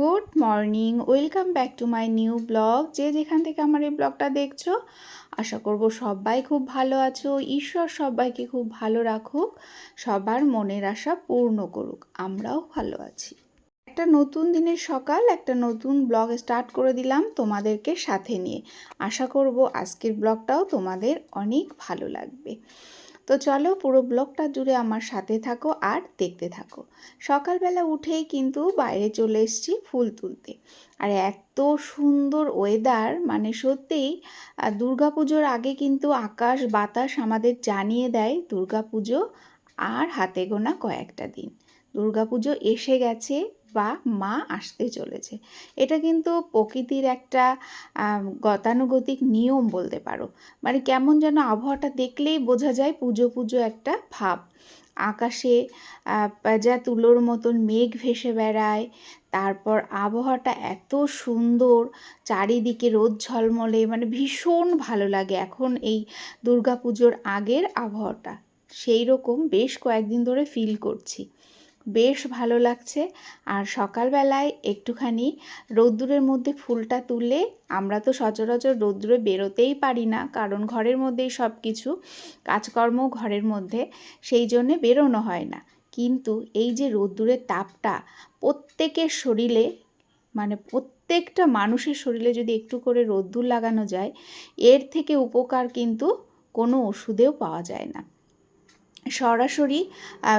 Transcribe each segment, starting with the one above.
Good morning, welcome back to my new blog. যে যেখান থেকে আমার এই ব্লগটা দেখছ, আশা করব সবাই খুব ভালো আছো। ঈশ্বর সবাইকে খুব ভালো রাখুক, সবার মনের আশা পূর্ণ করুক, আমরাও ভালো আছি। একটা নতুন দিনের সকাল, একটা নতুন ব্লগ স্টার্ট করে দিলাম তোমাদেরকে সাথে নিয়ে। আশা করব আজকের ব্লগটাও তোমাদের অনেক ভালো লাগবে। তো চলো পুরো ব্লগটা জুড়ে আমার সাথে থাকো আর দেখতে থাকো। সকালবেলা উঠেই কিন্তু বাইরে চলে এসেছি ফুল তুলতে। আর এত সুন্দর ওয়েদার মানে সত্যিই দুর্গাপুজোর আগে কিন্তু আকাশ, বাতাস আমাদের জানিয়ে দেয় দুর্গাপুজো আর হাতে গোনা কয়েকটা দিন। দুর্গাপুজো এসে গেছে বা মা আসতে চলেছে। এটা কিন্তু প্রকৃতির একটা গতানুগতিক নিয়ম বলতে পারো। মানে কেমন যেন আবহাওয়াটা দেখলেই বোঝা যায় পুজো পুজো একটা ভাব। আকাশে যা তুলোর মতন মেঘ ভেসে বেড়ায়, তারপর আবহাওয়াটা এত সুন্দর, চারিদিকে রোদ ঝলমলে মানে ভীষণ ভালো লাগে এখন এই দুর্গাপুজোর আগের আবহাওয়াটা। সেই রকম বেশ কয়েকদিন ধরে ফিল করছি। বেশ ভালো লাগছে। আর সকালবেলায় একটুখানি রোদ্দুরের মধ্যে ফুলটা তুলে আমরা তো সচরাচর রোদ্দুরে বেরোতেই পারি না, কারণ ঘরের মধ্যেই সব কিছু কাজকর্ম ঘরের মধ্যে, সেই জন্যে বেরোনো হয় না। কিন্তু এই যে রোদ্দুরের তাপটা প্রত্যেকের শরীরে মানে প্রত্যেকটা মানুষের শরীরে যদি একটু করে রোদ্দুর লাগানো যায়, এর থেকে উপকার কিন্তু কোনো ওষুধেও পাওয়া যায় না। সরাসরি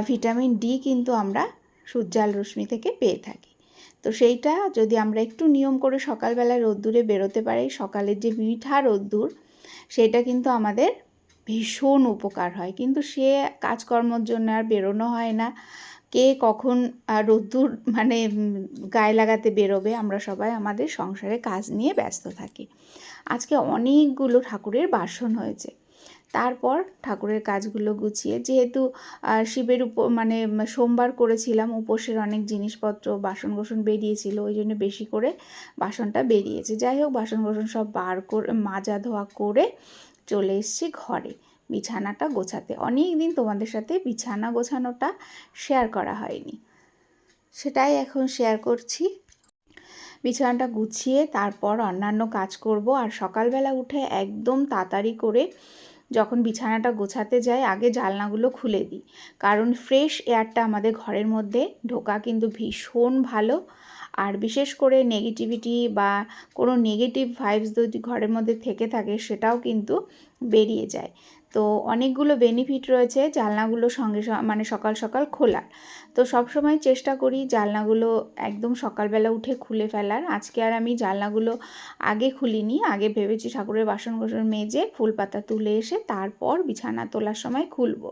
ভিটামিন ডি কিন্তু আমরা সূর্যাল রশ্মি থেকে পেয়ে থাকি। তো সেইটা যদি আমরা একটু নিয়ম করে সকালবেলায় রোদ্দুরে বেরোতে পারি, সকালের যে মিঠা রোদ্দুর, সেটা কিন্তু আমাদের ভীষণ উপকার হয়। কিন্তু সে কাজকর্মর জন্য আর বেরোনো হয় না। কে কখন রোদ্দুর মানে গায়ে লাগাতে বেরোবে, আমরা সবাই আমাদের সংসারে কাজ নিয়ে ব্যস্ত থাকি। আজকে অনেকগুলো ঠাকুরের বাসন হয়েছে। তারপর ঠাকুরের কাজগুলো গুছিয়ে, যেহেতু শিবের উপ মানে সোমবার করেছিলাম, উপোসের অনেক জিনিসপত্র বাসন গোসন বেরিয়েছিল, ওই জন্য বেশি করে বাসনটা বেরিয়েছে। যাই হোক বাসন গোসন সব বার করে, মাজা ধোয়া করে চলে এসেছি ঘরে। বিছানাটা গোছাতে। অনেক দিন তোমাদের সাথে বিছানা গোছানোটা শেয়ার করা হয়নি। সেটাই এখন শেয়ার করছি। বিছানাটা গুছিয়ে তারপর অন্যান্য কাজ করব। আর সকালবেলা উঠে একদম তাড়াতাড়ি করে যখন বিছানাটা গোছাতে যাই, আগে জালনাগুলো খুলে দিই। কারণ ফ্রেশ এয়ারটা আমাদের ঘরের মধ্যে ঢোকা কিন্তু ভীষণ ভালো। আর বিশেষ করে নেগেটিভিটি বা কোনো নেগেটিভ ভাইবস যদি ঘরের মধ্যে থেকে থাকে, সেটাও কিন্তু বেরিয়ে যায়। তো অনেকগুলো বেনিফিট রয়েছে জানলাগুলো সঙ্গে মানে সকাল সকাল খোলার তো সবসময় চেষ্টা করি জানলাগুলো একদম সকালবেলা উঠে খুলে ফেলার। আজকে আর আমি জানলাগুলো আগে খুলিনি, আগে ভেবেছি ঠাকুরের বাসন কোসন মেজে ফুল পাতা তুলে এসে তারপর বিছানা তোলার সময় খুলবো।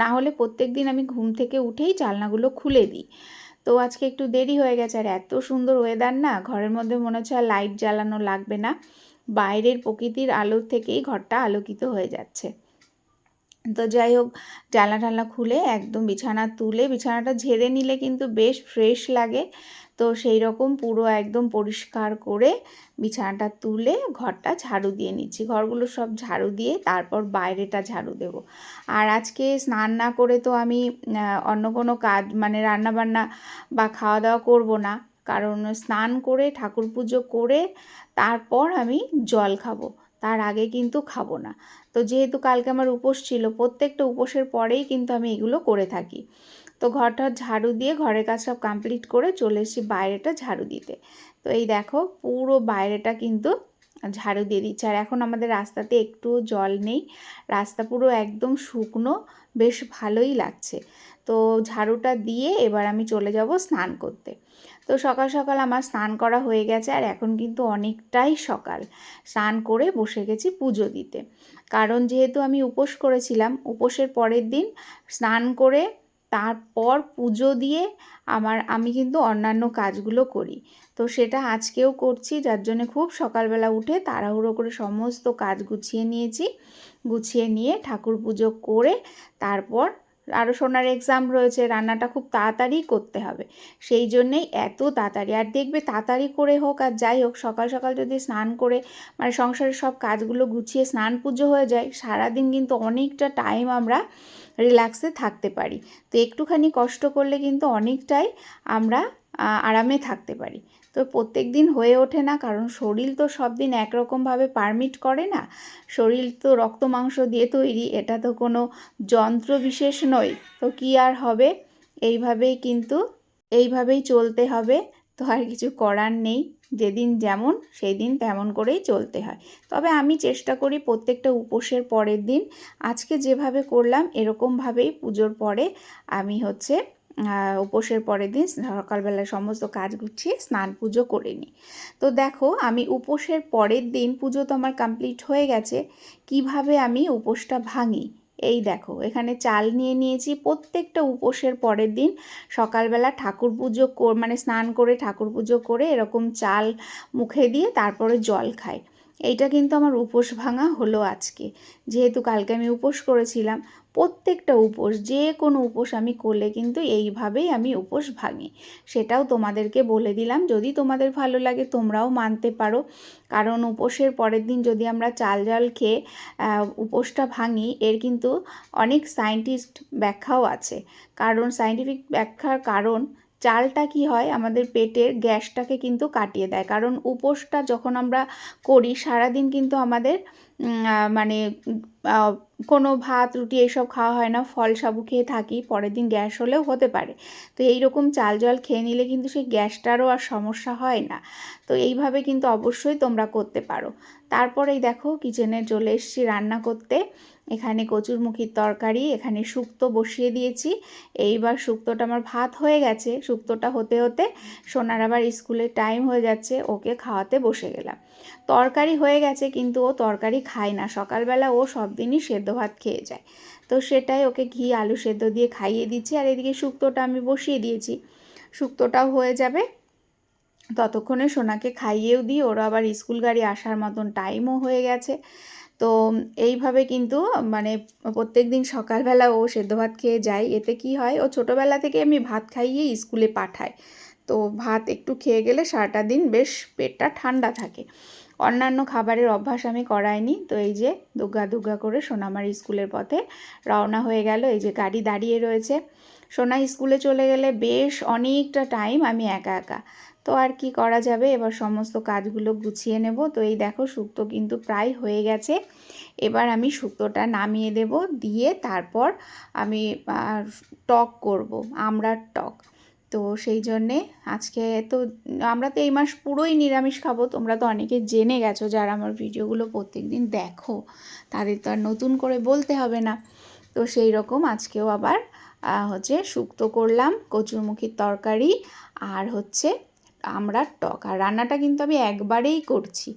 না হলে প্রত্যেক দিন আমি ঘুম থেকে উঠেই জানলাগুলো খুলে দিই। তো আজকে একটু দেরি হয়ে গেছে আর এত সুন্দর ওয়েদার না, ঘরের মধ্যে মনে হচ্ছে আর লাইট জ্বালানো লাগবে না। বাইরের প্রকৃতির আলোর থেকেই ঘরটা আলোকিত হয়ে যাচ্ছে। তো যাই হোক, জানলা টানলা খুলে একদম বিছানা তুলে, বিছানাটা ঝেড়ে নিলে কিন্তু বেশ ফ্রেশ লাগে। তো সেই রকম পুরো একদম পরিষ্কার করে বিছানাটা তুলে ঘরটা ঝাড়ু দিয়ে নিচ্ছি। ঘরগুলো সব ঝাড়ু দিয়ে তারপর বাইরেটা ঝাড়ু দেব। আর আজকে স্নান না করে তো আমি অন্য কোনো কাজ মানে রান্না বান্না বা খাওয়া দাওয়া করব না। কারণ স্নান করে ঠাকুর পুজো করে তারপর আমি জল খাব। তার আগে কিন্তু খাব না। তো যেহেতু কালকে আমার উপোস ছিল, প্রত্যেকটা উপোসের পরেই কিন্তু আমি এগুলো করে থাকি। তো ঘরটা ঝাড়ু দিয়ে ঘরের কাজ সব কমপ্লিট করে চলে এসেছি বাইরেটা ঝাড়ু দিতে। তো এই দেখো, পুরো বাইরেটা কিন্তু ঝাড়ু দিয়ে দিচ্ছে। আর এখন আমাদের রাস্তাতে একটুও জল নেই। রাস্তা পুরো একদম শুকনো, বেশ ভালোই লাগছে। তো ঝাড়ুটা দিয়ে এবার আমি চলে যাব স্নান করতে। তো সকাল সকাল আমার স্নান করা হয়ে গেছে আর এখন কিন্তু অনেকটাই সকাল। স্নান করে বসে গেছি পুজো দিতে। কারণ যেহেতু আমি উপোস করেছিলাম, উপোসের পরের দিন স্নান করে তারপর পুজো দিয়ে আমার, আমি কিন্তু অন্যান্য কাজগুলো করি। তো সেটা আজকেও করছি, যার জন্য খুব সকালবেলা উঠে তাড়াহুড়ো করে সমস্ত কাজ গুছিয়ে নিয়েছি। গুছিয়ে নিয়ে ঠাকুর পুজো করে তারপর আরও সোনার এক্সাম রয়েছে, রান্নাটা খুব তাড়াতাড়ি করতে হবে। সেই জন্যেই এত তাড়াতাড়ি। আর দেখবে তাড়াতাড়ি করে হোক আর যাই হোক, সকাল সকাল যদি স্নান করে মানে সংসারের সব কাজগুলো গুছিয়ে স্নান পুজো হয়ে যায়, সারাদিন কিন্তু অনেকটা টাইম আমরা রিল্যাক্সে থাকতে পারি। তো একটুখানি কষ্ট করলে কিন্তু অনেকটাই আমরা আরামে থাকতে পারি। তো প্রত্যেক দিন হয়ে ওঠে না, কারণ শরীর তো সব দিন একরকমভাবে পারমিট করে না। শরীর তো রক্ত মাংস দিয়ে তৈরি, এটা তো কোনো যন্ত্র বিশেষ নয়। তো কি আর হবে? এইভাবেই কিন্তু, এইভাবেই চলতে হবে। তো আর কিছু করার নেই, যেদিন যেমন সেই দিন তেমন করেই চলতে হয়। তবে আমি চেষ্টা করি প্রত্যেকটা উপোসের পরের দিন, আজকে যেভাবে করলাম, এরকমভাবেই পুজোর পরে আমি হচ্ছে উপোসের পরের দিন সকালবেলা সমস্ত কাজ গুছিয়ে স্নান পুজো করে নিই। তো দেখো, আমি উপোসের পরের দিন পুজো তো আমার কমপ্লিট হয়ে গেছে, কীভাবে আমি উপোসটা ভাঙি? এই দেখো, এখানে চাল নিয়ে নিয়েছি, প্রত্যেকটা উপোসের পরের দিন সকালবেলা ঠাকুর পুজো মানে স্নান করে ঠাকুর পুজো করে এরকম চাল মুখে দিয়ে তারপরে জল খাই। এইটা কিন্তু আমার উপোস ভাঙা হলো আজকে। যেহেতু কালকে আমি উপোস করেছিলাম প্রত্যেকটা উপোস, যে কোনো উপোস আমি করলে কিন্তু এইভাবেই আমি উপোস ভাঙি। সেটাও তোমাদেরকে বলে দিলাম, যদি তোমাদের ভালো লাগে তোমরাও মানতে পারো। কারণ উপোসের পরের দিন যদি আমরা চাল জল খেয়ে উপোসটা ভাঙি, এর কিন্তু অনেক সায়েন্টিস্ট ব্যাখ্যাও আছে। কারণ সায়েন্টিফিক ব্যাখ্যার কারণ, চালটা কি হয়, আমাদের পেটের গ্যাসটাকে কিন্তু কাটিয়ে দেয়। কারণ উপোসটা যখন আমরা করি, সারাদিন কিন্তু আমাদের মানে কোনো ভাত, রুটি এইসব খাওয়া হয় না। ফল সাবু খেয়ে থাকি, পরের দিন গ্যাস হলেও হতে পারে। তো এই রকম চাল জল খেয়ে নিলে কিন্তু সেই গ্যাসটারও আর সমস্যা হয় না। তো এইভাবে কিন্তু অবশ্যই তোমরা করতে পারো। তারপরেই দেখো কিচেনে চলে এসেছি রান্না করতে। এখানে কচুরমুখির তরকারি, এখানে শুক্তো বসিয়ে দিয়েছি। এইবার শুক্তোটা আমার ভাত হয়ে গেছে। শুক্তোটা হতে হতে সোনার আবার স্কুলের টাইম হয়ে যাচ্ছে, ওকে খাওয়াতে বসে গেলাম। তরকারি হয়ে গেছে, কিন্তু ও তরকারি খায় না। সকালবেলা ও সব দিনই সেদ্ধ ভাত খেয়ে যায়। তো সেটাই ওকে ঘি, আলু সেদ্ধ দিয়ে খাইয়ে দিচ্ছি। আর এদিকে শুক্তোটা আমি বসিয়ে দিয়েছি। শুক্তোটাও হয়ে যাবে। ততক্ষণে সোনাকে খাইয়েও দিই। ওর আবার স্কুল গাড়ি আসার মতন টাইমও হয়ে গেছে। তো এইভাবে কিন্তু মানে প্রত্যেক দিন সকালবেলা ও সেদ্ধ ভাত খেয়ে যায়। এতে কি হয়, ও ছোটোবেলা থেকে আমি ভাত খাইয়ে স্কুলে পাঠাই তো ভাত একটু খেয়ে গেলে সারাটা দিন বেশ পেটটা ঠান্ডা থাকে। অন্যান্য খাবারের অভ্যাস আমি করাইনি। তো এই যে দুগ্গা দুগ্গা করে সোনামার স্কুলের পথে রওনা হয়ে গেল। এই যে গাড়ি দাঁড়িয়ে রয়েছে। সোনা স্কুলে চলে গেলে বেশ অনেকটা টাইম আমি একা একা। তো আর কি করা যাবে? এবার সমস্ত কাজগুলো গুছিয়ে নেব। তো এই দেখো শুক্তো কিন্তু প্রায় হয়ে গেছে। এবার আমি শুক্তোটা নামিয়ে দেব। দিয়ে তারপর আমি টক করব। আমরার টক। তো সেই জন্যে আজকে তো আমরা তো এই মাস পুরোই নিরামিষ খাব। তোমরা তো অনেকে জেনে গেছো যারা আমার ভিডিওগুলো প্রত্যেক দিন দেখো। তাদের তো আর নতুন করে বলতে হবে না। তো সেই রকম আজকেও আবার হচ্ছে শুক্তো করলাম, কচুরমুখির তরকারি আর হচ্ছে আমরা টক। আর রান্নাটা কিন্তু আমি একবারেই করছি।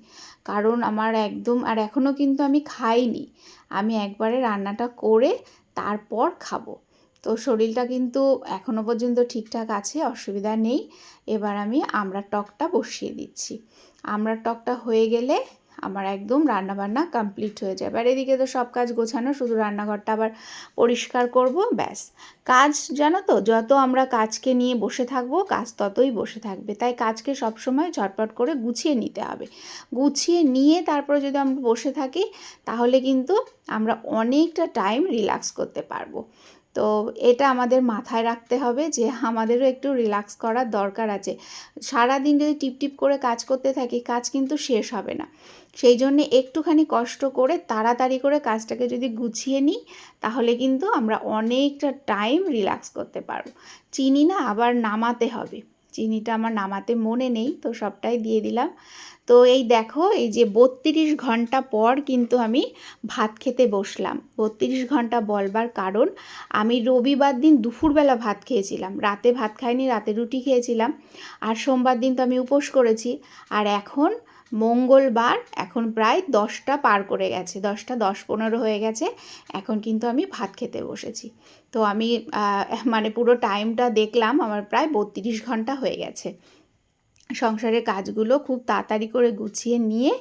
কারণ আমার একদম, আর এখনও কিন্তু আমি খাইনি। আমি একবারে রান্নাটা করে তারপর খাব। তো শরীরটা কিন্তু এখনও পর্যন্ত ঠিকঠাক আছে, অসুবিধা নেই। এবার আমি আমরা টকটা বসিয়ে দিচ্ছি। আমরা টকটা হয়ে গেলে আমার একদম রান্নাবান্না কমপ্লিট হয়ে যাবে। আর এদিকে তো সব কাজ গোছানো, শুধু রান্নাঘরটা আবার পরিষ্কার করব, ব্যাস। কাজ জানো তো, যত আমরা কাজকে নিয়ে বসে থাকব, কাজ ততই বসে থাকবে। তাই কাজকে সবসময় ঝটপট করে গুছিয়ে নিতে হবে। গুছিয়ে নিয়ে তারপরে যদি আমরা বসে থাকি, তাহলে কিন্তু আমরা অনেকটা টাইম রিল্যাক্স করতে পারব। তো এটা আমাদের মাথায় রাখতে হবে যে আমাদেরও একটু রিল্যাক্স করার দরকার আছে। সারাদিন যদি টিপটিপ টিপ করে কাজ করতে থাকি, কাজ কিন্তু শেষ হবে না। সেই জন্যে একটুখানি কষ্ট করে তাড়াতাড়ি করে কাজটাকে যদি গুছিয়ে নিই, তাহলে কিন্তু আমরা অনেকটা টাইম রিল্যাক্স করতে পারব। চিনি না, আবার নামাতে হবে। চিনিটা আমার নামাতে মনে নেই, তো সবটাই দিয়ে দিলাম। তো এই দেখো, এই যে বত্রিশ ঘণ্টা পর কিন্তু আমি ভাত খেতে বসলাম। বত্রিশ ঘণ্টা বলবার কারণ, আমি রবিবার দিন দুপুরবেলা ভাত খেয়েছিলাম। রাতে ভাত খাইনি, রাতে রুটি খেয়েছিলাম। আর সোমবার দিন তো আমি উপোস করেছি। আর এখন মঙ্গলবার এখন প্রায় দশটা পার করে গেছে, দশটা দশ পনেরো হয়ে গেছে। এখন কিন্তু আমি ভাত খেতে বসেছি। তো আমি মানে পুরো টাইমটা দেখলাম, আমার প্রায় বত্রিশ ঘণ্টা হয়ে গেছে। সংসারের কাজগুলো খুব তাড়াতাড়ি করে গুছিয়ে নিয়ে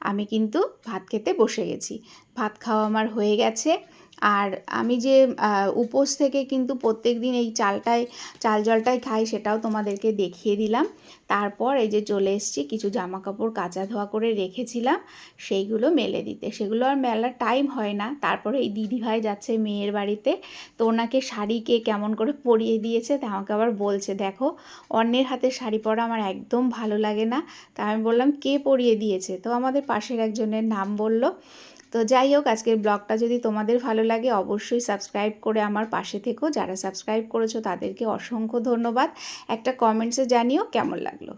আমি কিন্তু ভাত খেতে বসে গেছি। ভাত খাওয়া আমার হয়ে গেছে। আর আমি যে উপোস থেকে কিন্তু প্রত্যেক দিন এই চালটাই, চাল জলটাই খাই সেটাও তোমাদেরকে দেখিয়ে দিলাম। তারপর এই যে চলে এসেছি, কিছু জামা কাপড় কাচা ধোয়া করে রেখেছিলাম, সেইগুলো মেলে দিতে। সেগুলো আর মেলার টাইম হয় না। তারপরে এই দিদিভাই যাচ্ছে মেয়ের বাড়িতে, তো ওনাকে শাড়িকে কেমন করে পরিয়ে দিয়েছে তা আমাকে আবার বলছে, দেখো, অন্যের হাতে শাড়ি পরা আমার একদম ভালো লাগে না। তা আমি বললাম, কে পরিয়ে দিয়েছে? তো আমাদের পাশের একজনের নাম বলল তো যাই হোক, আজকের ব্লগটা যদি তোমাদের ভালো লাগে, অবশ্যই সাবস্ক্রাইব করে আমার পাশে থেকো। যারা সাবস্ক্রাইব করেছ, তাদেরকে অসংখ্য ধন্যবাদ। একটা কমেন্টসে জানিও কেমন লাগল।